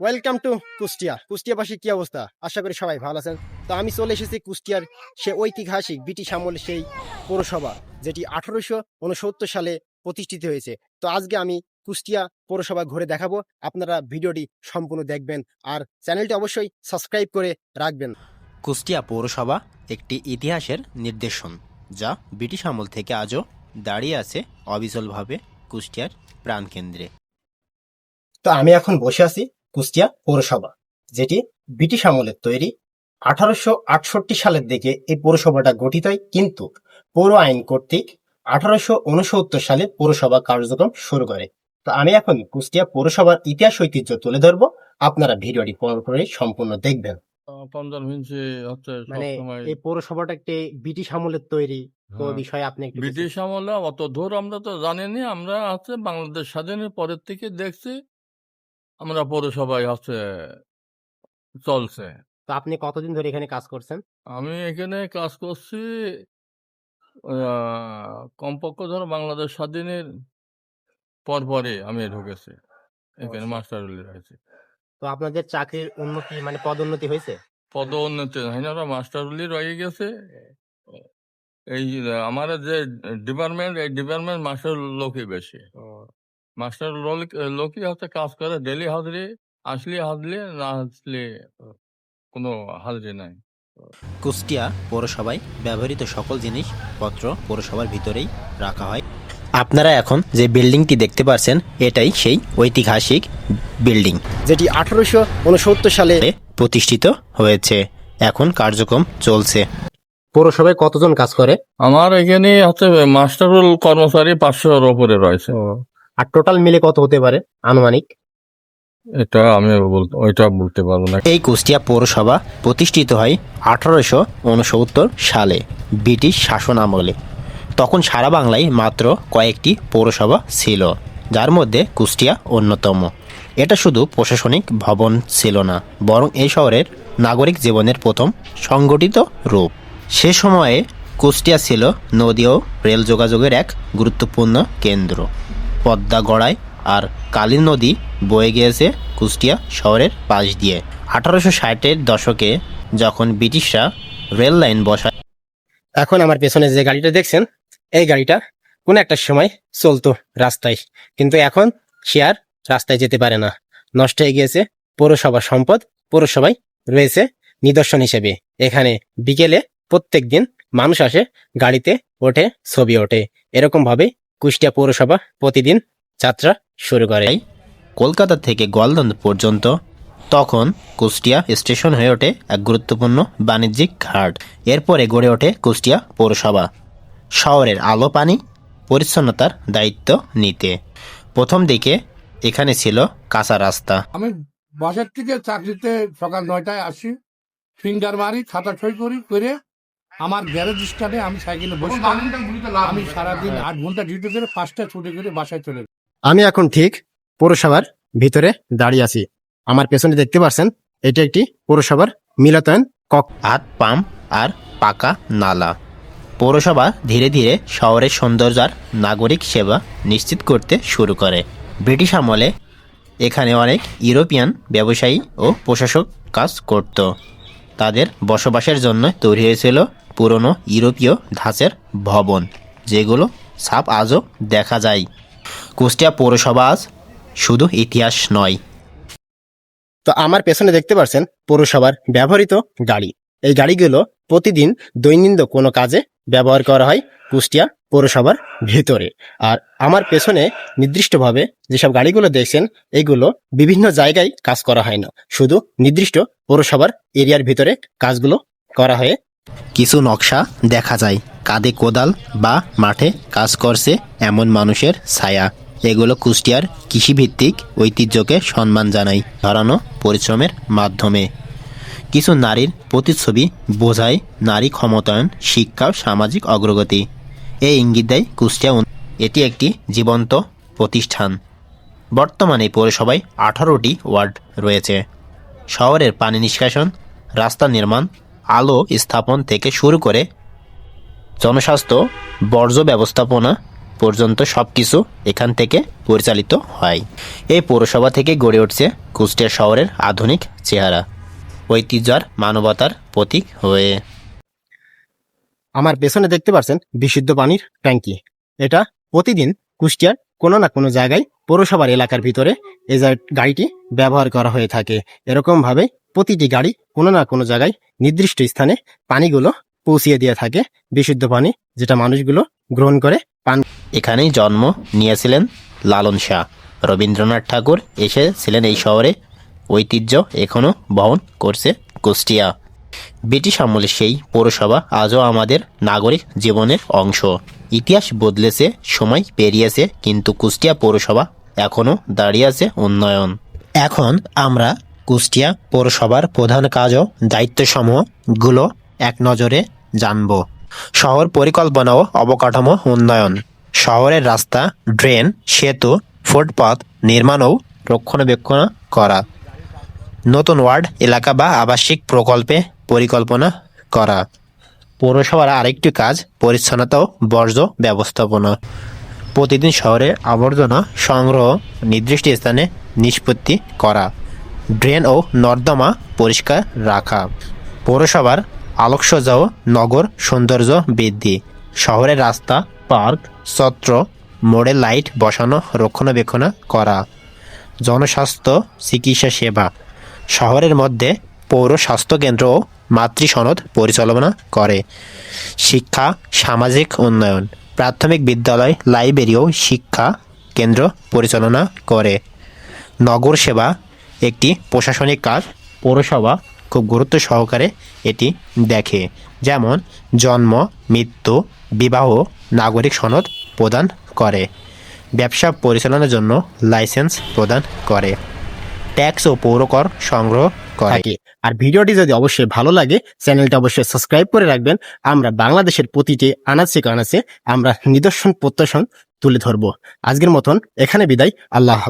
Welcome to Kushtia. কুষ্টিয়াবাসী কি অবস্থা? আশা করি সবাই ভালো আছেন। তো আমি চলে এসেছি কুষ্টিয়ার সে ঐতিহাসিক ব্রিটিশ আমলের সেই পৌরসভা যেটি আঠারোশো উনসত্তর সালে প্রতিষ্ঠিত হয়েছে। তো আজকে আমি কুষ্টিয়া পৌরসভা ঘুরে দেখাবো। আপনারা ভিডিওটি সম্পূর্ণ দেখবেন আর চ্যানেলটি অবশ্যই সাবস্ক্রাইব করে রাখবেন। কুষ্টিয়া পৌরসভা একটি ইতিহাসের নির্দেশন যা ব্রিটিশ আমল থেকে আজও দাঁড়িয়ে আছে অবিচলভাবে কুষ্টিয়ার প্রাণকেন্দ্রে। তো আমি এখন বসে আছি কুষ্টিয়া পৌরসভা যেটি ব্রিটিশ আমলের তৈরি। আঠারোশো আটষট্টি সালের দিকে এই পৌরসভাটা গঠিত হয় কিন্তু পৌর আইন কর্তৃক আঠারোশো উনসত্তর সালে পৌরসভা কার্যক্রম শুরু করে। তো আমি এখন কুষ্টিয়া পৌরসভার ইতিহাস ঐতিহ্য তুলে ধরবো। আপনারা ভিডিওটি পুরোপুরি সম্পূর্ণ দেখবেন। মানে এই পৌরসভাটা একটি ব্রিটিশ আমলের তৈরি। তো হ্যাঁ। বিষয়ে আপনি ব্রিটিশ আমলে অত দূর আমরা তো জানিনি আমরা হচ্ছে বাংলাদেশ স্বাধীনের পরের থেকে দেখছি। আমরা পৌরসভায় হচ্ছে চলছে। তো আপনি কতদিন ধরে এখানে কাজ করছেন? আমি এখানে কাজ করছি কমপক্ষ ধরো বাংলাদেশ স্বাধীনের পর পরে আমি ঢুকেছি। এখানে আচ্ছা। মাস্টার রয়েছে। তো আপনাদের চাকরির উন্নতি মানে পদোন্নতি হয়েছে? পদ উন্নতি হয় না মাস্টার রয়ে গেছে। এই আমার যে ডিপার্টমেন্ট এই ডিপার্টমেন্ট মাস্টার লোকই বেশি। মাস্টার লোক লোকই হচ্ছে কাজ করে ডেলি হাজরি আসলে হাজলি না আসলে কোনো হাজরি নাই। কুষ্টিয়া পৌরসভায় ব্যবহৃত সকল জিনিসপত্র পৌরসভার ভিতরেই রাখা হয়। আপনারা এখন যে বিল্ডিংটি দেখতে পাচ্ছেন এটাই সেই ঐতিহাসিক বিল্ডিং। যেটি আঠারোশো উনসত্তর সালে প্রতিষ্ঠিত হয়েছে। এখন কার্যক্রম চলছে। পৌরসভায় কতজন কাজ করে? আমার এখানে হচ্ছে মাস্টারুল কর্মচারী পাঁচশোর ওপরে রয়েছে। আর টোটাল মিলে কত হতে পারে? আনুমানিক? এটা আমি বলতে ওইটা বলতে পারব না। এই কুষ্টিয়া পৌরসভা প্রতিষ্ঠিত হয় আঠারোশো উনসত্তর সালে ব্রিটিশ শাসন আমলে। তখন সারা বাংলায় মাত্র কয়েকটি পৌরসভা ছিল যার মধ্যে কুষ্টিয়া অন্যতম। এটা শুধু প্রশাসনিক ভবন ছিল না বরং এই শহরের নাগরিক জীবনের প্রথম সংগঠিত রূপ। সে সময়ে কুষ্টিয়া ছিল নদী ও রেল যোগাযোগের এক গুরুত্বপূর্ণ কেন্দ্র। পদ্মা গড়ায় আর কালী নদী বয়ে গিয়েছে কুষ্টিয়া শহরের পাশ দিয়ে। আঠারোশো ষাটের দশকে যখন ব্রিটিশরা রেল লাইন বসায় এখন আমার পেছনে যে গাড়িটা দেখছেন, এই গাড়িটা কোনো একটা সময় চলতো রাস্তায়। কিন্তু এখন সে আর রাস্তায় যেতে পারে না। নষ্ট হয়ে গিয়েছে পৌরসভার সম্পদ, পৌরসভায় রয়েছে নিদর্শন হিসেবে। এখানে বিকেলে প্রত্যেক দিন মানুষ আসে গাড়িতে ওঠে, ছবি ওঠে। এরকম ভাবে কুষ্টিয়া পৌরসভা প্রতিদিন যাত্রা শুরু করে। কলকাতা থেকে গোয়ালন্দ পর্যন্ত তখন কুষ্টিয়া স্টেশন হয়ে ওঠে এক গুরুত্বপূর্ণ বাণিজ্যিক ঘাট। এরপরে গড়ে ওঠে কুষ্টিয়া পৌরসভা। শহরের আলো পানি পরিচ্ছন্নতার দায়িত্ব নিতে। প্রথম দিকে এখানে ছিল কাঁচা রাস্তা। আমি বাসার থেকে চাকরিতে সকাল নয়টায় আসি। ফিঙ্গার মারি খাতা সই করি করে আমার গ্যারেজ স্ট্যান্ডে আমি সাইকেলে বসে আমি সারাদিন আট ঘণ্টা ডিউটি করে পাঁচটা ছুটি করে বাসায় চলে আমি এখন ঠিক পৌরসভার ভিতরে দাঁড়িয়ে আছি। আমার পেছনে দেখতে পাচ্ছেন এটি একটি পৌরসভার মিলতায়ন কক হাত পাম্প আর পাকা নালা। পৌরসভা ধীরে ধীরে শহরের সৌন্দর্য আর নাগরিক সেবা নিশ্চিত করতে শুরু করে। ব্রিটিশ আমলে এখানে অনেক ইউরোপিয়ান ব্যবসায়ী ও প্রশাসক কাজ করত। তাদের বসবাসের জন্য তৈরি হয়েছিল পুরনো ইউরোপীয় ধাঁচের ভবন, যেগুলো ছাপ আজও দেখা যায়। কুষ্টিয়া পৌরসভা আজ শুধু ইতিহাস নয়। তো আমার পেছনে দেখতে পাচ্ছেন পৌরসভার ব্যবহৃত গাড়ি। এই গাড়িগুলো প্রতিদিন দৈনন্দিন কোনো কাজে ব্যবহার করা হয় কুষ্টিয়া পৌরসভার ভিতরে। আর আমার পেছনে নির্দিষ্টভাবে যেসব গাড়িগুলো দেখছেন, এগুলো বিভিন্ন জায়গায় কাজ করা হয় না। শুধু নির্দিষ্ট পৌরসভার এরিয়ার ভিতরে কাজগুলো করা হয় কিছু নকশা দেখা যায়। কাঁধে কোদাল বা মাঠে কাজ করছে এমন মানুষের ছায়া। এগুলো কুষ্টিয়ার কৃষিভিত্তিক ঐতিহ্যকে সম্মান জানায় ধরানো পরিশ্রমের মাধ্যমে। কিছু নারীর প্রতিচ্ছবি বোঝায় নারী ক্ষমতায়ন, শিক্ষা সামাজিক অগ্রগতি। এই ইঙ্গিত দেয় কুষ্টিয়া এটি একটি জীবন্ত প্রতিষ্ঠান। বর্তমানে পৌরসভায় আঠারোটি ওয়ার্ড রয়েছে। শহরের পানি নিষ্কাশন, রাস্তা নির্মাণ আলো স্থাপন থেকে শুরু করে জনস্বাস্থ্য, বর্জ্য ব্যবস্থাপনা পর্যন্ত সব কিছু এখান থেকে পরিচালিত হয়। এই পৌরসভা থেকে গড়ে উঠছে কুষ্টিয়া শহরের আধুনিক চেহারা ঐতিহ্য আর মানবতার প্রতীক হয়ে। আমার পেছনে দেখতে পাচ্ছেন বিশুদ্ধ পানির ট্যাঙ্কি। এটা প্রতিদিন কুষ্টিয়ার কোনো না কোনো জায়গায় পৌরসভার এলাকার ভিতরে এই গাড়িটি ব্যবহার করা হয়ে থাকে। এরকমভাবে প্রতিটি গাড়ি কোনো না কোনো জায়গায় নির্দিষ্ট স্থানে পানিগুলো পৌঁছিয়ে দিয়ে থাকে বিশুদ্ধ পানি, যেটা মানুষগুলো গ্রহণ করে। পান এখানেই জন্ম নিয়েছিলেন লালন শাহ। রবীন্দ্রনাথ ঠাকুর এসেছিলেন এই শহরে। ঐতিহ্য এখনও বহন করছে কুষ্টিয়া। ব্রিটিশ আমলের সেই পৌরসভা আজও আমাদের নাগরিক জীবনের অংশ। ইতিহাস বদলেছে, সময় পেরিয়েছে, কিন্তু কুষ্টিয়া পৌরসভা এখনও দাঁড়িয়ে আছে উন্নয়ন। এখন আমরা কুষ্টিয়া পৌরসভার প্রধান কাজ ও দায়িত্বসমূহগুলো এক নজরে জানব। শহর পরিকল্পনা ও অবকাঠামো উন্নয়ন। শহরের রাস্তা, ড্রেন, সেতু ফুটপাথ নির্মাণ ও রক্ষণাবেক্ষণ করা। নতুন ওয়ার্ড, এলাকা বা আবাসিক প্রকল্পে পরিকল্পনা করা। পৌরসভার আরেকটি কাজ, পরিচ্ছন্নতা ও বর্জ্য ব্যবস্থাপনা। প্রতিদিন শহরে আবর্জনা সংগ্রহ নির্দিষ্ট স্থানে নিষ্পত্তি করা, ড্রেন ও নর্দমা পরিষ্কার রাখা। পৌরসভার আলোকসজ্জা ও নগর সৌন্দর্য বৃদ্ধি। শহরের রাস্তা, পার্ক, চত্র মোড়ে লাইট বসানো, রক্ষণাবেক্ষণ করা। জনস্বাস্থ্য, চিকিৎসা সেবা। শহরের মধ্যে পৌর স্বাস্থ্যকেন্দ্র ও মাতৃ সনদ পরিচালনা করে। শিক্ষা, সামাজিক উন্নয়ন, প্রাথমিক বিদ্যালয়, লাইব্রেরি ও শিক্ষা কেন্দ্র পরিচালনা করে। নগর সেবা একটি প্রশাসনিক কাজ। পৌরসভা খুব গুরুত্ব সহকারে এটি দেখে, যেমন জন্ম, মৃত্যু, বিবাহ নাগরিক সনদ প্রদান করে। ব্যবসা পরিচালনার জন্য লাইসেন্স প্রদান করে। ট্যাক্স ও পৌরকর সংগ্রহ করে। আর ভিডিওটি যদি অবশ্যই ভালো লাগে, চ্যানেলটা অবশ্যই সাবস্ক্রাইব করে রাখবেন। আমরা বাংলাদেশের প্রতিটি আনাচে কানাচে আমরা নিদর্শন প্রত্যাশন তুলে ধরবো। আজকের মতন এখানে বিদায়। আল্লাহ।